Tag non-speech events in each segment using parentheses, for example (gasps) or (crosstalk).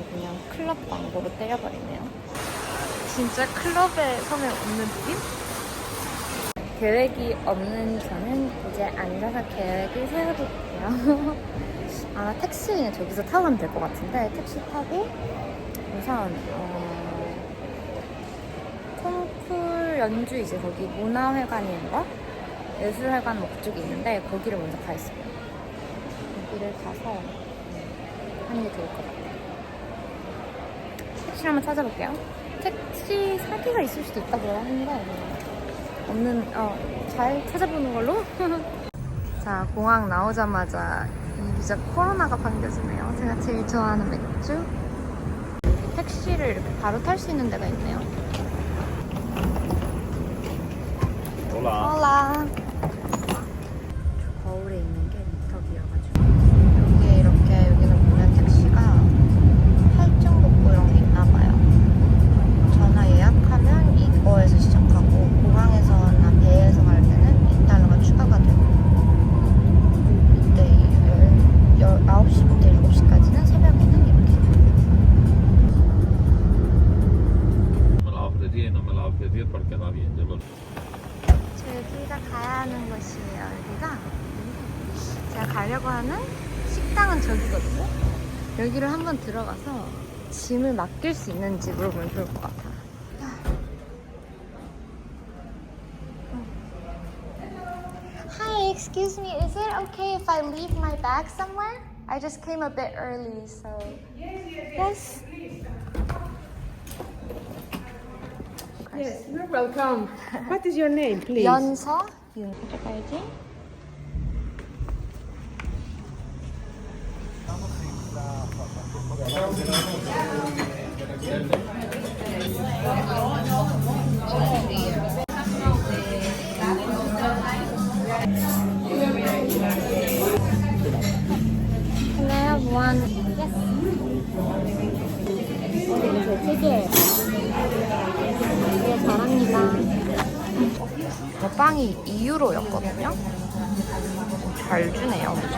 이거를 그냥 클럽 광고로 때려버리네요. 진짜 클럽에 서면 없는 느낌? 계획이 없는 저는 이제 앉아서 계획을 세워볼게요. (laughs) 아마 택시는 저기서 타고 가면 될 것 같은데 택시 타고 우선 어, 콩쿨 연주 이제 거기 문화회관인가? 예술회관 뭐 그쪽에 있는데 거기를 먼저 가겠습니다. 거기를 가서 하는 게 좋을 것 같아요. 택시를 한번 찾아볼게요. 택시 사기가 있을 수도 있다고 하는데 없는 어, 잘 찾아보는 걸로. (laughs) 자 공항 나오자마자 이비자 코로나가 반겨지네요. 제가 제일 좋아하는 맥주. 택시를 이렇게 바로 탈 수 있는 데가 있네요. 올라. 거울에 있는 게 미터기여가지고 여기에 이렇게 여기는 보면 택시가 할증복구용이 있나봐요. 전화 예약하면 이거에서 시작하고 공항에서나 배에서 갈 때는 2달러가 추가가 되고 이때 열, 열, 9시부터 7시까지는 새벽에는 이렇게 Me la ofrecí, no me la ofrecí porque va bien. Yo lo- 저기가 가야 하는 곳이에요. 여기가 제가 가려고 하는 식당은 저기거든요. 여기를 한번 들어가서 짐을 맡길 수 있는지 물어보면 좋을 것 같아. Hi, excuse me. Is it okay if I leave my bag somewhere? I just came a bit early, so. Yes. Yes, you're welcome. What is your name, please? 연서 윤 가야지. 저 빵이 2유로였거든요. 잘 주네요, 엄청.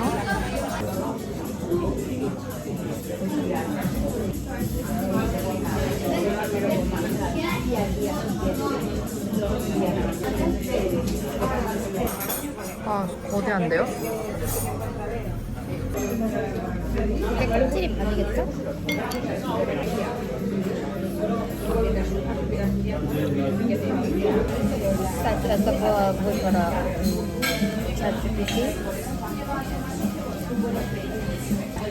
아, 거대한데요? 이게 껍질이 반이겠죠? Кстати, это было выбора чат GPT.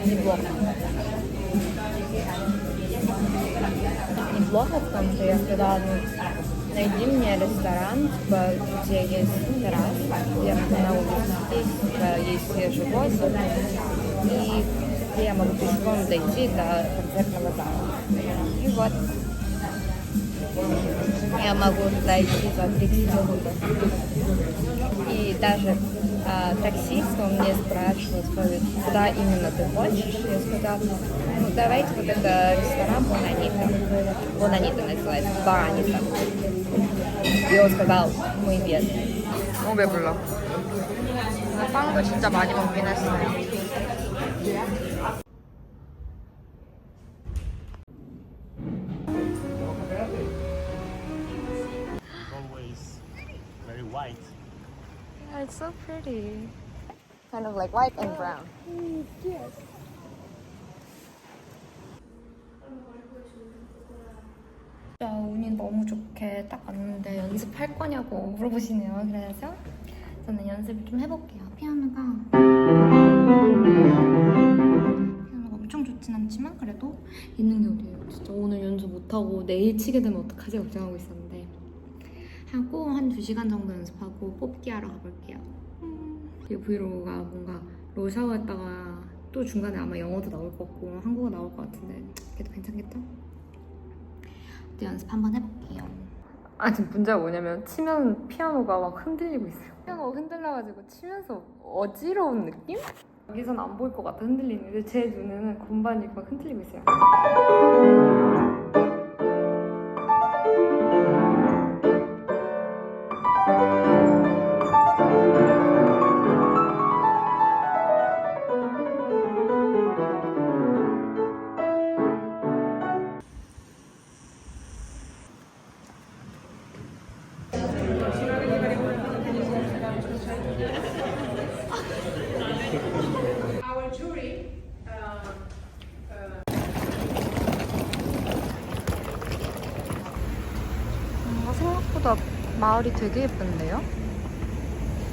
Неплохо. Неплохо, потому что я сказала, ну, найди мне ресторан, типа, где есть террас, где на улице сидеть, типа, есть свежий воздух, и где я могу пешком дойти до концертного зала. И вот я могу дойти за три минуты. И даже а, таксист, он мне спрашивал, говорит, куда именно ты хочешь? Я сказала, ну, ну давайте вот это ресторан Бонанита. Бонанита называется, Банита. И он сказал, мы без. Ну, я была. По-моему, а очень забанил, не It's so pretty. Kind of like white and brown. 자, 운이 너무 좋게 딱 왔는데 연습할 거냐고 물어보시네요. 그래서 저는 연습을 좀 해볼게요. 피아노가 피아노가 엄청 좋진 않지만 그래도 있는 게 어디예요. 진짜 오늘 연습 못하고 내일 치게 되면 어떡하지 걱정하고 있었는데 하고 한 2시간 정도 연습하고 뽑기 하러 가볼게요. 음. 이 브이로그가 뭔가 로 샤워했다가 또 중간에 아마 영어도 나올 것 같고 한국어 나올 것 같은데 그래도 괜찮겠죠? 또 연습 한번 해볼게요. 아 지금 문제가 뭐냐면 치면 피아노가 막 흔들리고 있어요. 피아노가 흔들려가지고 치면서 어지러운 느낌? 여기선 안 보일 것 같아 흔들리는데 제 눈에는 건반이 막 흔들리고 있어요. 뭔가 생각보다 마을이 되게 예쁜데요?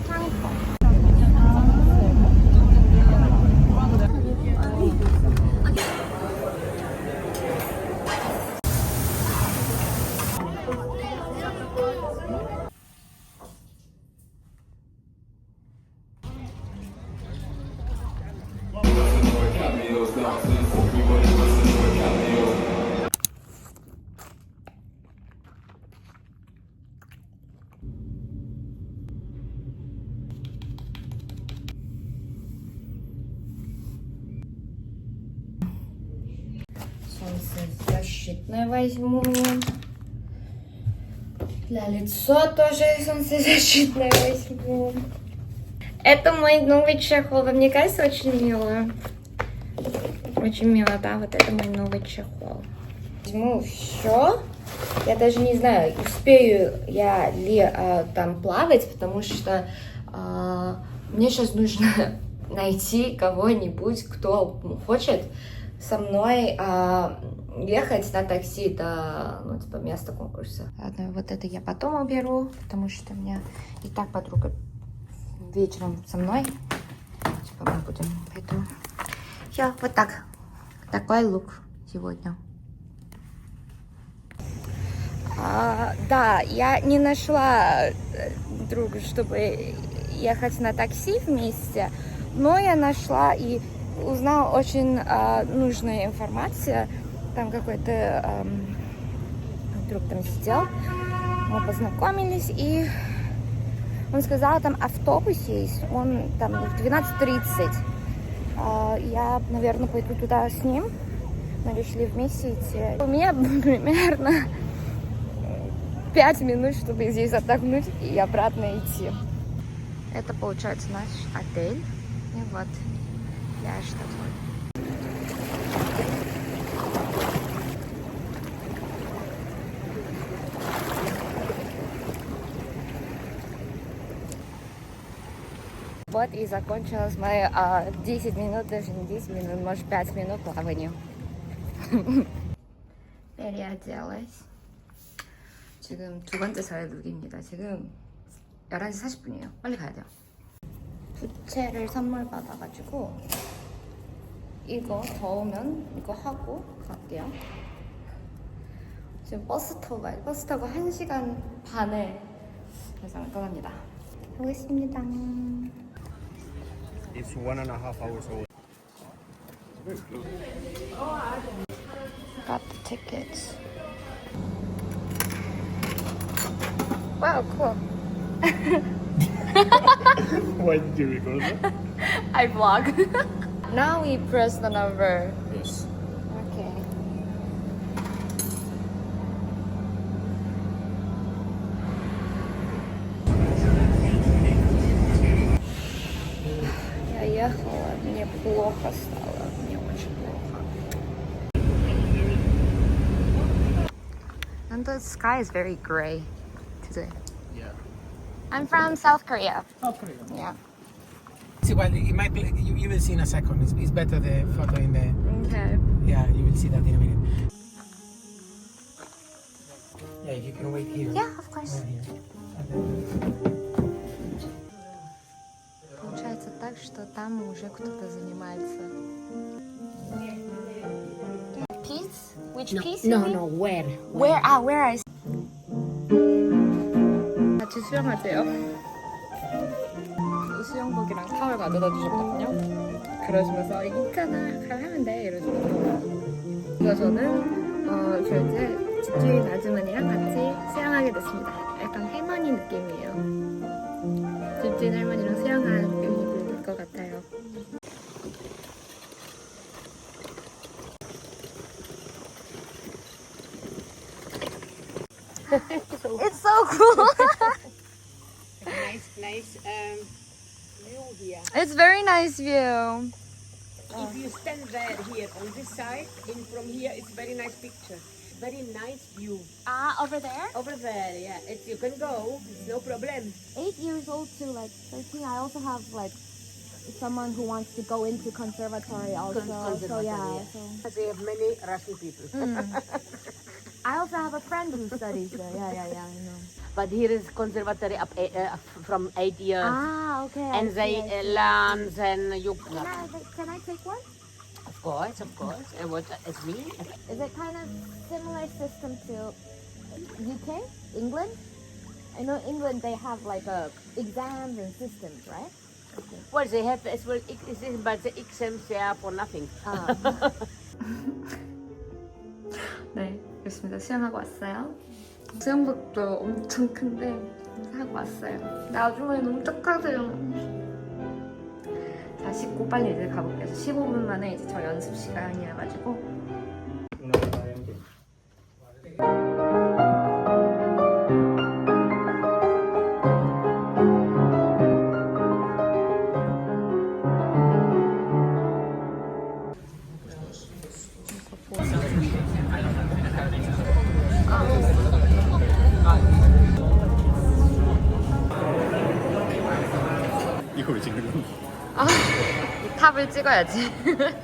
창이뻐 возьму. Для лица тоже солнцезащитное возьму. Это мой новый чехол. Вам не кажется очень мило? Очень мило, да? Вот это мой новый чехол. Возьму все. Я даже не знаю, успею я ли а, там плавать, потому что а, мне сейчас нужно (laughs) найти кого-нибудь, кто хочет со мной а, ехать на такси до ну, типа, места конкурса. Ладно, вот это я потом уберу, потому что у меня и так подруга вечером со мной. Типа мы будем, поэтому я вот так. Такой лук сегодня. А, да, я не нашла э, друга, чтобы ехать на такси вместе, но я нашла и узнала очень а, нужную информацию. Там какой-то ам, друг там сидел, мы познакомились, и он сказал, там автобус есть, он там в 12.30. А, я, наверное, пойду туда с ним. Мы решили вместе идти. У меня примерно 5 минут, чтобы здесь отдохнуть и обратно идти. Это получается наш отель. И вот пляж такой. Вот и закончилось мои а, 10 минут, даже не 10 минут, может 5 минут плавания. переоделась. (laughs) 지금 두 번째 잘 룩입니다. 지금 11시 40분이에요. 빨리 가야 돼요. 부채를 선물 받아가지고 이거 더우면 이거 하고 갈게요. 지금 버스 타고 가요. 버스 타고 1시간 반에 배상을 떠납니다. 가보겠습니다. It's one and a half hours old. Got the tickets. Wow, cool. (laughs) Why did you record that? (laughs) I vlog. (laughs) now we press the number. Yes. sky is very gray today. Yeah. I'm from South Korea. South Korea. Yeah. See, well, it might be, you, you will see in a second. It's, it's better the photo in the. Okay. Yeah, you will see that in a minute. Yeah, if you can wait here. Yeah, of course. Or here. And then- Получается так, что там уже кто-то занимается. Piece? Which piece? you No, mean? no, where? Where? Ah, where I. 수영하세요. 수영복이랑 타월 가져다 주셨거든요. 그러시면서 있잖아, 잘 하면 돼 이러시면서. 그래서 저는 어, 저 이제 집주인 아주머니랑 같이 수영하게 됐습니다. 약간 할머니 느낌이에요. 집주인 할머니랑 수영하는 느낌이 들것 같아요. (laughs) It's so cool. (laughs) Nice, um, view here. It's very nice view. If you stand there here on this side, in from here, it's very nice picture. Very nice view. Ah, over there? Over there, yeah. It's, you can go, it's no problem. Eight years old to like 13. I also have like someone who wants to go into conservatory also. So yeah. So. They have many Russian people. (laughs) I also have a friend who studies there. Yeah, yeah, yeah. I know. (laughs) But here is conservatory up eight, uh, from eight years. Ah, okay. I and see, they I uh, see. learn then you Can I, can I take one? of course of course and what as me Is it kind of similar system to UK, England? I know England they have like a exams and systems, right? well they have as well but the exams they are for nothing 아. (laughs) 네, 그렇습니다. 수영하고 왔어요. 수영복도 엄청 큰데 하고 왔어요. 나중에 너무 착하세요. 자, 씻고 빨리 이제 가볼게요. 15분 만에 이제 저 연습 시간이어가지고 찍어야지. (laughs)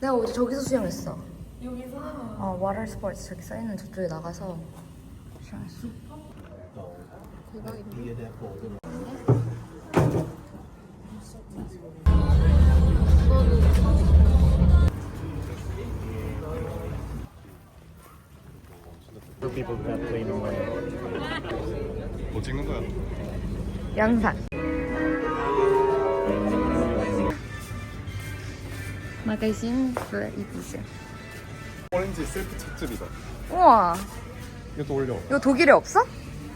내가 어제 저기서 수영했어. 여기서? 어, 워터 스포츠 저기 써있는 저쪽에 나가서 수영했어. Money. 뭐 찍는 거야? 영상. 마가진 for 이비즈. 오렌지 셀프 찻집이다. 우와, 이것도 올려. 이거 독일에 없어?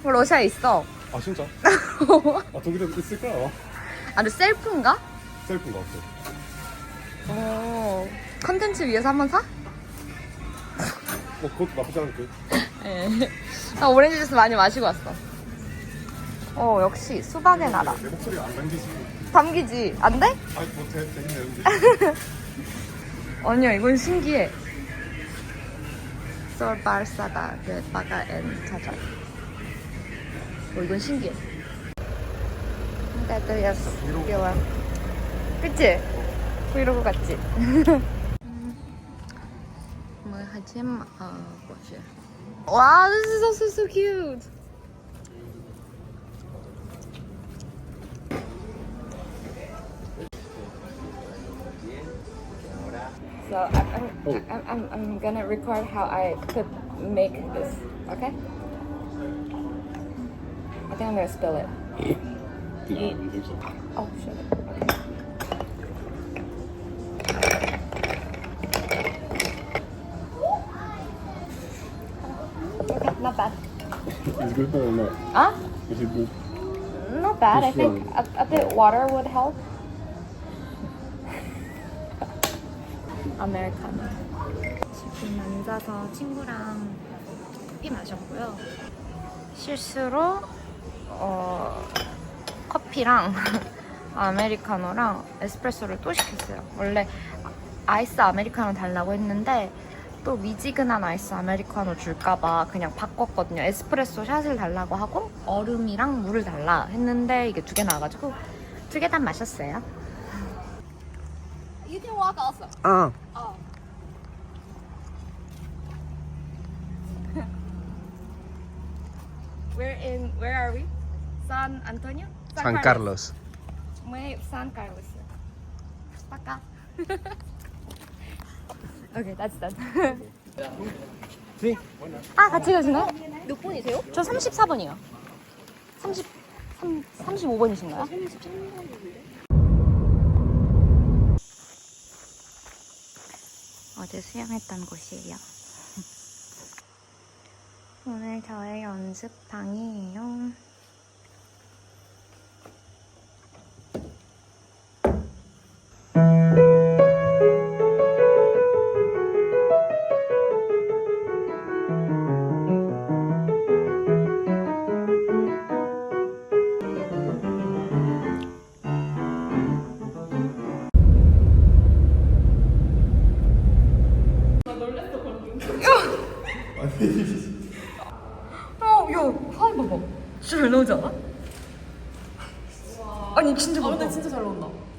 이거 러시아에 있어. 아 진짜? (laughs) 아 독일에 있을 거야. 아, 근데 셀프인가? 셀프인 것 같아. 오, 컨텐츠 위해서 한번 사? 뭐 그것도 나쁘지 않은데. 네. 나 오렌지 주스 많이 마시고 왔어. 어, 역시 수박의 나라. 내 목소리가 안 담기지. 담기지. 안 돼? 아니 뭐 되, 되긴 되는데. 아니야, 이건 신기해. 솔 바르사다 그 바가 엔 찾아. 어, 이건 신기해. 따뜻했어. 귀여워. 그치? 브이로그 같지? (laughs) 뭐 하지 마. 아, 뭐지? 와, this is also so cute. I'm, I'm, I'm, I'm, I'm gonna record how I could make this, okay? I think I'm gonna spill it. Oh shit. Okay. Okay, not bad. Is it good or not? Huh? Is it good? Not bad. I Just think a, a bit water would help. 아메리카노. 지금 앉아서 친구랑 커피 마셨고요. 실수로 어, 커피랑 (laughs) 아메리카노랑 에스프레소를 또 시켰어요. 원래 아이스 아메리카노 달라고 했는데 또 미지근한 아이스 아메리카노 줄까봐 그냥 바꿨거든요. 에스프레소 샷을 달라고 하고 얼음이랑 물을 달라 했는데 이게 두 개 나와가지고 두 개 다 마셨어요. Ah. Oh. We're in. Where are we? San Antonio. San Carlos. Muy San Carlos. Baka. okay, that's done. 아, 같이 가시나요? 몇 번이세요? 저 34번이요. 30, 3, 35번이신가요? 어제 수영했던 곳이에요. 오늘 저의 연습방이에요.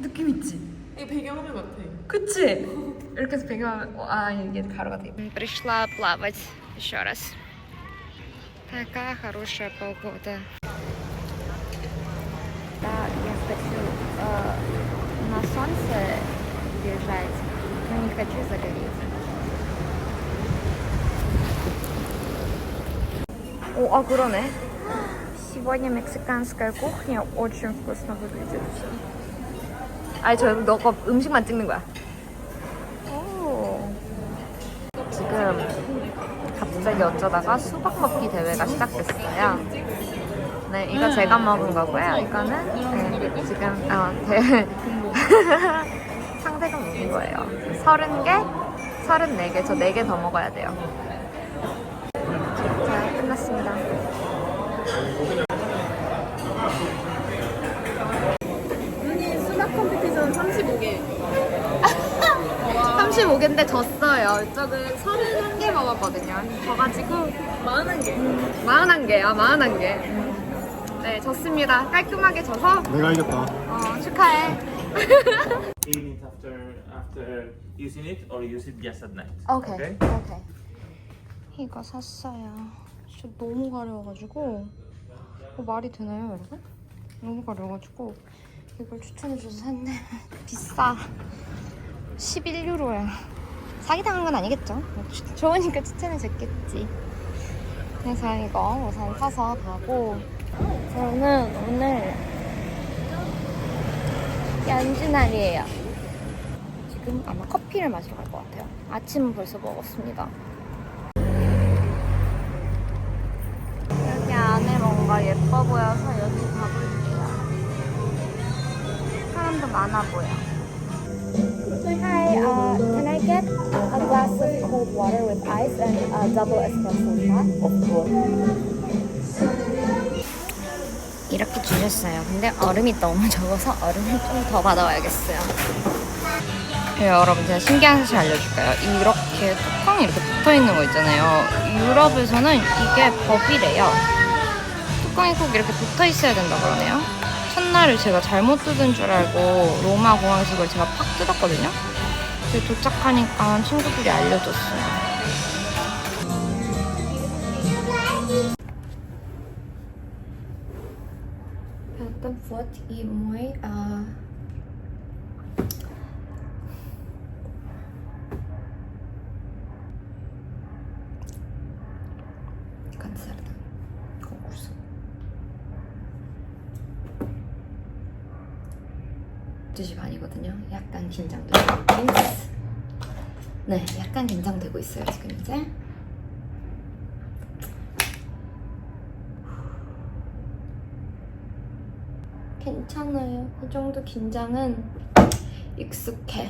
느낌 있지? 이거 배경화면 같아. 그치? 이렇게 해서 배경하면 어, 아 이게 가루가 돼. Пришла плавать еще раз. Такая хорошая погода. Да, я хочу э, на солнце лежать, но не хочу загореть. О, а 그러네. Сегодня мексиканская кухня очень вкусно выглядит все. 아니 저 너가 음식만 찍는 거야. 오. 지금 갑자기 어쩌다가 수박 먹기 대회가 시작됐어요. 네, 이거 제가 먹은 거고요. 이거는 네, 지금 어, 대 (laughs) 상대가 먹은 거예요. 서른 개, 서른 네 개, 저네개더 먹어야 돼요. 자, 끝났습니다. 35개. 35개인데 (laughs) 졌어요. 이쪽은 31개 먹었거든요. 져가지고 41개. 41개야, 41개. 네, 졌습니다. 깔끔하게 져서 내가 이겼다. 어, 축하해. (laughs) After after using it or use it just at night. 오케이, Okay? 오케이. 이거 샀어요. 진짜 너무 가려워가지고 어, 말이 되나요, 여러분? 너무 가려워가지고 이걸 추천해줘서 샀는데 (laughs) 비싸. 11유로야. 사기당한 건 아니겠죠? 좋으니까 추천해줬겠지. 그래서 이거 우선 사서 가고 저는 오늘 연주 날이에요. 지금 아마 커피를 마시러 갈 것 같아요. 아침은 벌써 먹었습니다. 여기 안에 뭔가 예뻐 보여서 여기 사람도 많아 보여. Hi, uh, can I get a glass of cold water with ice and a double espresso shot? Of course. 이렇게 주셨어요. 근데 얼음이 너무 적어서 얼음을 좀 더 받아와야겠어요. 네, 여러분 제가 신기한 사실 알려줄까요? 이렇게 뚜껑이 이렇게 붙어 있는 거 있잖아요. 유럽에서는 이게 법이래요. 뚜껑이 꼭 이렇게 붙어 있어야 된다 그러네요. 로마를 제가 잘못 뜯은 줄 알고 로마 공항에서 그걸 제가 팍 뜯었거든요. 근데 도착하니까 친구들이 알려줬어요. 약간 what 뭐에 긴장되고 네, 약간 긴장되고 있어요 지금 이제. 괜찮아요. 이 정도 긴장은 익숙해.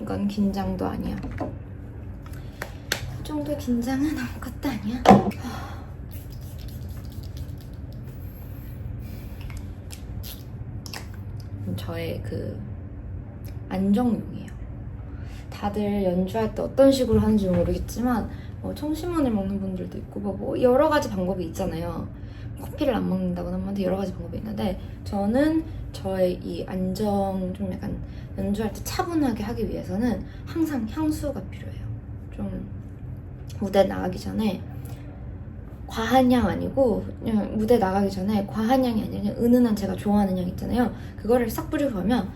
이건 긴장도 아니야. 이 정도 긴장은 아무것도 아니야. 저의 그 안정용이에요. 다들 연주할 때 어떤 식으로 하는지 모르겠지만 뭐 청심환을 먹는 분들도 있고 뭐, 뭐 여러 가지 방법이 있잖아요. 커피를 안 먹는다거나 하면 여러 가지 방법이 있는데 저는 저의 이 안정 좀 약간 연주할 때 차분하게 하기 위해서는 항상 향수가 필요해요. 좀 무대 나가기 전에 과한 향 아니고 그냥 무대 나가기 전에 과한 향이 아니라 은은한 제가 좋아하는 향 있잖아요. 그거를 싹 뿌리고 하면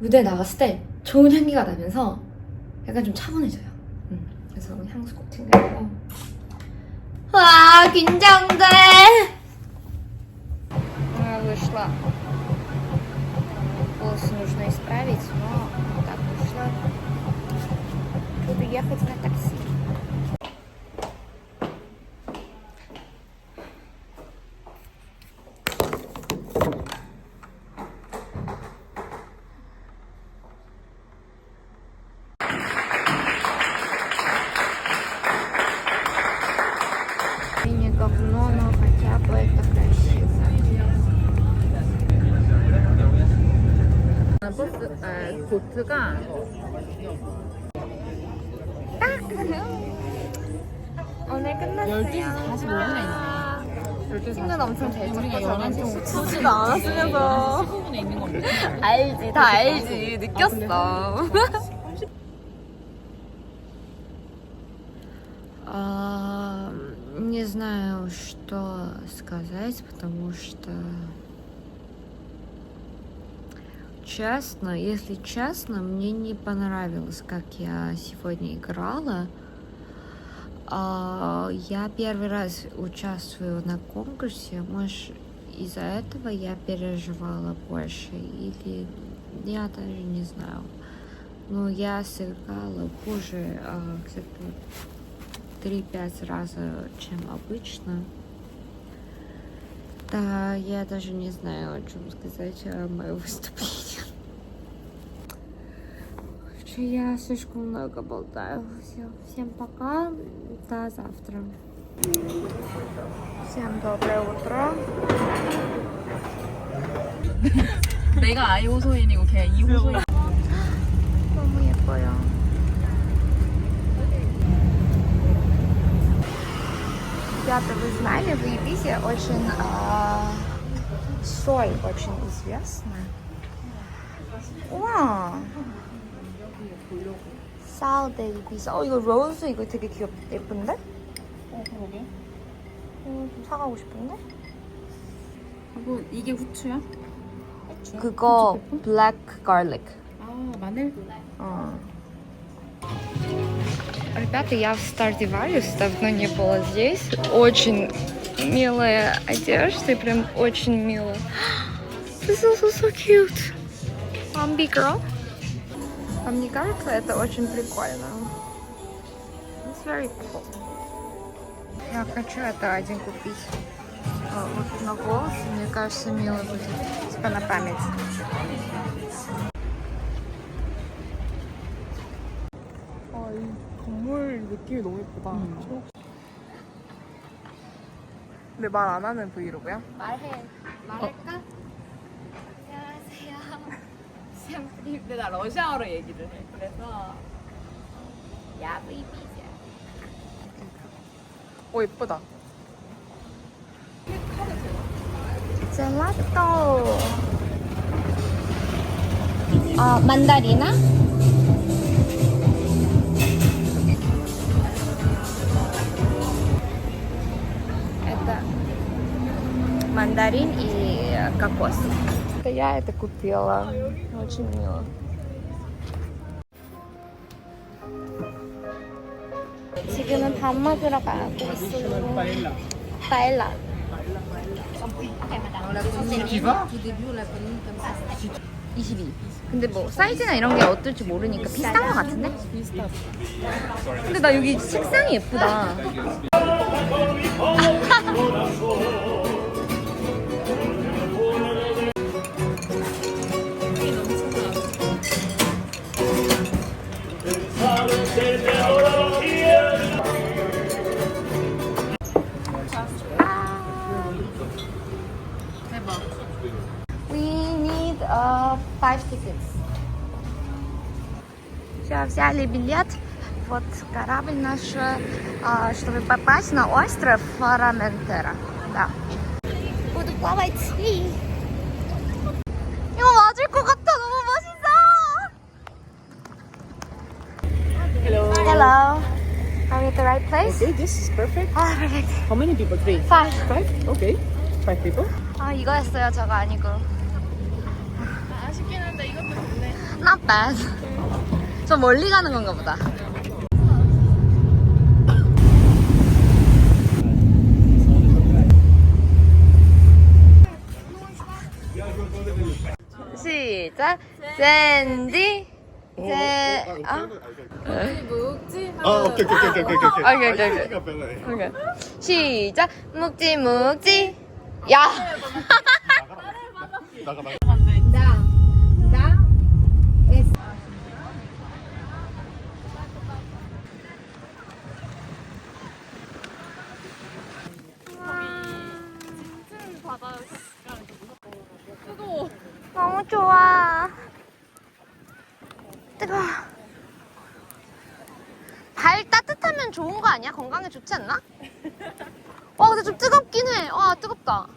무대 나갔을 때 좋은 향기가 나면서 약간 좀 차분해져요. 음, 그래서 향수 꼭 챙겨주고 와 긴장돼. вышла. Волосы нужно исправить, но так вышло. Буду ехать на такси. 보트가 딱 오늘 끝났어요. 12시 45분에 있네. 친구는 엄청 잘 찾고 저는 좀 보지도 않았으면서. 알지 다 알지 느꼈어 А, не знаю, что сказать, потому что честно, если честно, мне не понравилось, как я сегодня играла. А, Я первый раз участвую на конкурсе, может, из-за этого я переживала больше, или я даже не знаю. Но я сыграла хуже а, где-то 3-5 раз, чем обычно. Да, я даже не знаю, о чем сказать о моем выступлении Что я слишком много болтаю. Все, всем пока. До завтра. Всем доброе утро. (laughs) 내가 아이호소인이고 걔 이호소인. (gasps) 너무 예뻐요. Ребята, вы знали, в Ибизе очень а, соль очень известна. 우와. 사우드 이비자. 어 이거 로즈 이거 되게 귀엽 예쁜데? 어 그러게. 어, 좀 사가고 싶은데? 하고 이게 후추야? 그거 블랙 garlic. 아 마늘? Ребята, я в Стардивариус давно не была здесь. Очень милая одежда, и прям очень мило. This is also so cute. I'm big girl. Вам не кажется, это очень прикольно? It's very cool. Я хочу это один купить. А, Вот на волосы, мне кажется, мило будет. Типа на память. 아, 이 건물 느낌이 너무 예쁘다. 근데 말 안 하는 브이로그야? 말해. 말할까? 안녕하세요. всем привет. 근데 나 러시아어로 얘기를 해. 그래서 Я в Ибизе. 오 예쁘다. Gelato. А, мандарина. Это мандарин и кокос. Это я это купила. Очень мило. 지금은 밥 먹으러 가고 있어요. 파엘라. 22. 근데 뭐 사이즈나 이런 게 어떨지 모르니까 비슷한 것 같은데? 비슷하다. 근데 나 여기 색상이 예쁘다. (laughs) взяли билет. Вот корабль наш, а, чтобы попасть на остров Фараментера. Да. Буду плавать. 이거 맞을 것 같아. 너무 멋있어. Hello. Hello. Are we at the right place? Okay, this is perfect. 아, perfect. How many people? Three. Five. Five? Okay. Five people. 아, 이거였어요. 저거 아니고. 아쉽긴 한데 이것도 좋네. Not bad. 저 멀리 가는 건가 보다. 시작. 샌디. 제. 아. 묵지? 아 오케이 오케이 오케이 오케이 오케이 오케이, 오케이, 오케이. 오케이. 시작. 묵지 묵지. 야. 나가 나가 너무 좋아. 뜨거워. 발 따뜻하면 좋은 거 아니야? 건강에 좋지 않나? 와 근데 좀 뜨겁긴 해. 와 뜨겁다.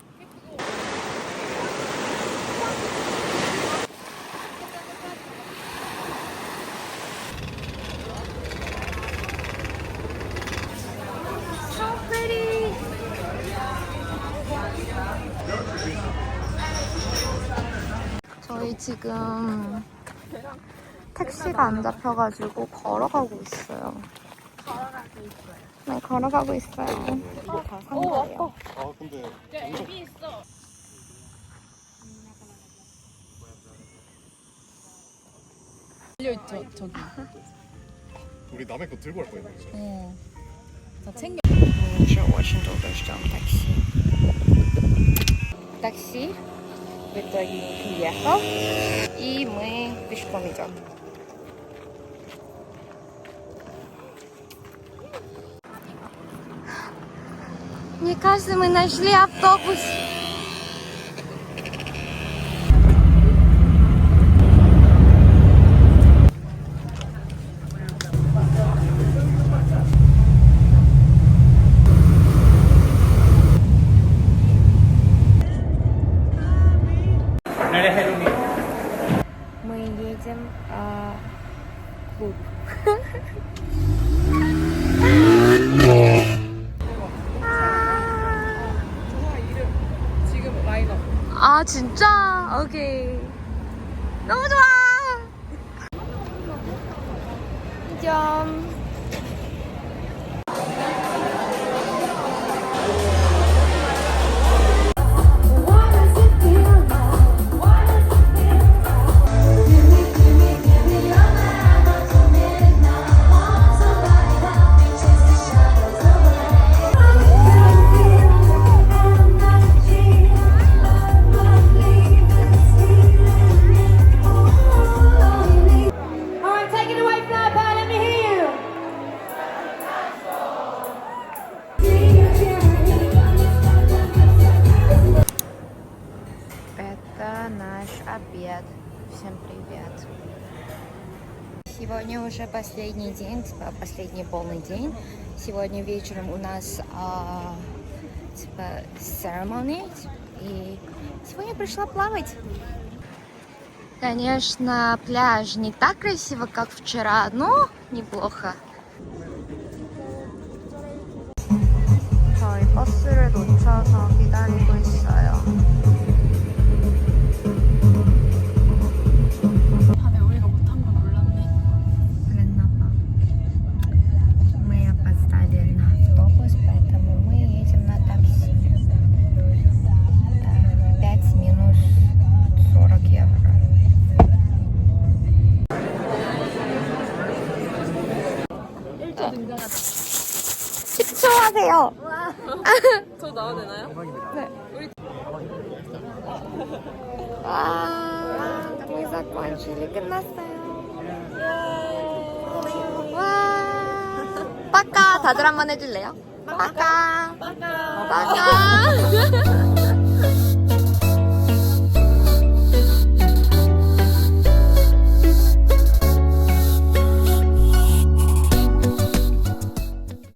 저희 지금 택시가 안 잡혀가지고 걸어가고 있어요. 걸어가고 있어요. 어, 아 근데 달려있죠 저기 우리 남의 거 들고 갈 거야. 이거. 어. 다 챙겨 Sure, Washington goes down taxi. Taxi. Betul lagi biasa. I mui fish parmesan. Мне кажется, мы нашли автобус. последний полный день. Сегодня вечером у нас а, типа ceremony. И сегодня пришла плавать. Конечно, пляж не так красиво, как вчера, но неплохо. 저희 버스를 놓쳐서 기다리고 있어요. 나와도 되나요? 네. 우리 아, 와, 동사권 실이 끝났어요. 예. 와, 빠까 다들 한번 해줄래요? 빠까, 빠까, 빠까.